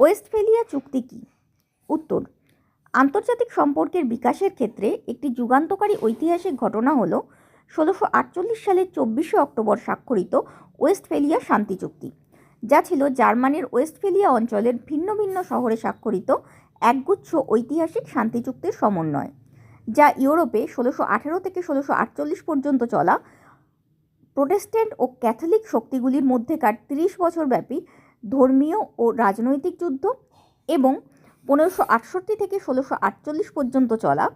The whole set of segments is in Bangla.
ওয়েস্টফেলিয়া চুক্তি কী? উত্তর, আন্তর্জাতিক সম্পর্কের বিকাশের ক্ষেত্রে একটি যুগান্তকারী ঐতিহাসিক ঘটনা হল ষোলোশো আটচল্লিশ সালের চব্বিশে অক্টোবর স্বাক্ষরিত ওয়েস্টফেলিয়া শান্তি চুক্তি, যা ছিল জার্মানির ওয়েস্টফেলিয়া অঞ্চলের ভিন্ন ভিন্ন শহরে স্বাক্ষরিত একগুচ্ছ ঐতিহাসিক শান্তি চুক্তির সমন্বয়, যা ইউরোপে ষোলোশো আঠেরো থেকে ষোলোশো আটচল্লিশ পর্যন্ত চলা প্রোটেস্ট্যান্ট ও ক্যাথলিক শক্তিগুলির মধ্যেকার তিরিশ বছরব্যাপী ধর্মীয় ও রাজনৈতিক যুদ্ধ এবং পনেরোশো আটষট্টি থেকে ষোলোশো আটচল্লিশ পর্যন্ত চলা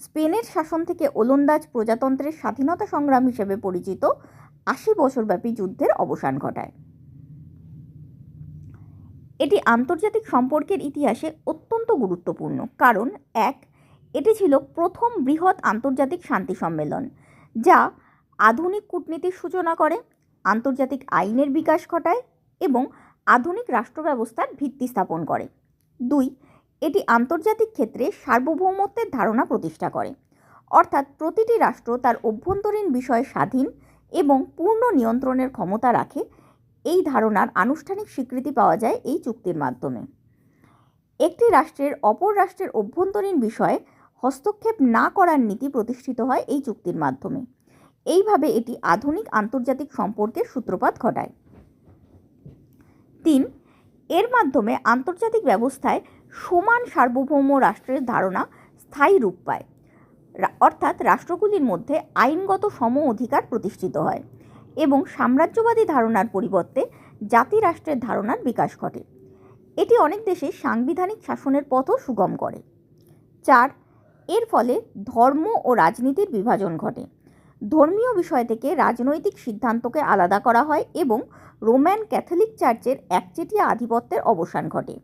স্পেনের শাসন থেকে ওলন্দাজ প্রজাতন্ত্রের স্বাধীনতা সংগ্রাম হিসেবে পরিচিত আশি বছরব্যাপী যুদ্ধের অবসান ঘটায়। এটি আন্তর্জাতিক সম্পর্কের ইতিহাসে অত্যন্ত গুরুত্বপূর্ণ কারণ, এক, এটি ছিল প্রথম বৃহৎ আন্তর্জাতিক শান্তি সম্মেলন, যা আধুনিক কূটনীতির সূচনা করে, আন্তর্জাতিক আইনের বিকাশ ঘটায় এবং আধুনিক রাষ্ট্র ব্যবস্থার ভিত্তি স্থাপন করে। দুই, এটি আন্তর্জাতিক ক্ষেত্রে সার্বভৌমত্বের ধারণা প্রতিষ্ঠা করে। অর্থাৎ প্রতিটি রাষ্ট্র তার অভ্যন্তরীণ বিষয়ে স্বাধীন এবং পূর্ণ নিয়ন্ত্রণের ক্ষমতা রাখে, এই ধারণার আনুষ্ঠানিক স্বীকৃতি পাওয়া যায় এই চুক্তির মাধ্যমে। একটি রাষ্ট্রের অপর রাষ্ট্রের অভ্যন্তরীণ বিষয়ে হস্তক্ষেপ না করার নীতি প্রতিষ্ঠিত হয় এই চুক্তির মাধ্যমে। এইভাবে এটি আধুনিক আন্তর্জাতিক সম্পর্কের সূত্রপাত ঘটায়। তিন, এর মাধ্যমে আন্তর্জাতিক ব্যবস্থায় সমান সার্বভৌম রাষ্ট্রের ধারণা স্থায়ী রূপ পায়। অর্থাৎ রাষ্ট্রগুলির মধ্যে আইনগত সম অধিকার প্রতিষ্ঠিত হয় এবং সাম্রাজ্যবাদী ধারণার পরিবর্তে জাতি রাষ্ট্রের ধারণার বিকাশ ঘটে। এটি অনেক দেশে সাংবিধানিক শাসনের পথও সুগম করে। চার, এর ফলে ধর্ম ও রাজনীতির বিভাজন ঘটে। ধর্মীয় বিষয় থেকে রাজনৈতিক সিদ্ধান্তকে আলাদা করা হয় এবং রোম্যান ক্যাথলিক চার্চের একচেটিয়া আধিপত্যের অবসান ঘটে।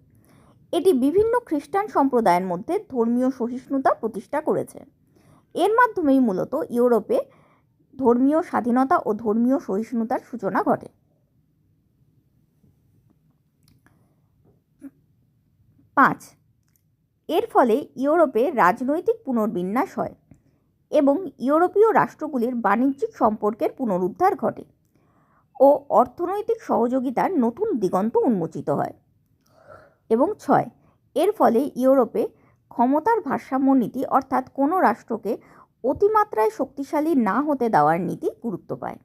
এটি বিভিন্ন খ্রিস্টান সম্প্রদায়ের মধ্যে ধর্মীয় সহিষ্ণুতা প্রতিষ্ঠা করেছে। এর মাধ্যমেই মূলত ইউরোপে ধর্মীয় স্বাধীনতা ও ধর্মীয় সহিষ্ণুতার সূচনা ঘটে। পাঁচ, এর ফলে ইউরোপে রাজনৈতিক পুনর্বিন্যাস হয়। এবং ইউরোপীয় রাষ্ট্রগুলির বাণিজ্যিক সম্পর্কের পুনরুদ্ধার ঘটে ও অর্থনৈতিক সহযোগিতার নতুন দিগন্ত উন্মোচিত হয়। এবং ছয়, এর ফলে ইউরোপে ক্ষমতার ভারসাম্য নীতি অর্থাৎ কোনো রাষ্ট্রকে অতিমাত্রায় শক্তিশালী না হতে দেওয়ার নীতি গুরুত্ব পায়।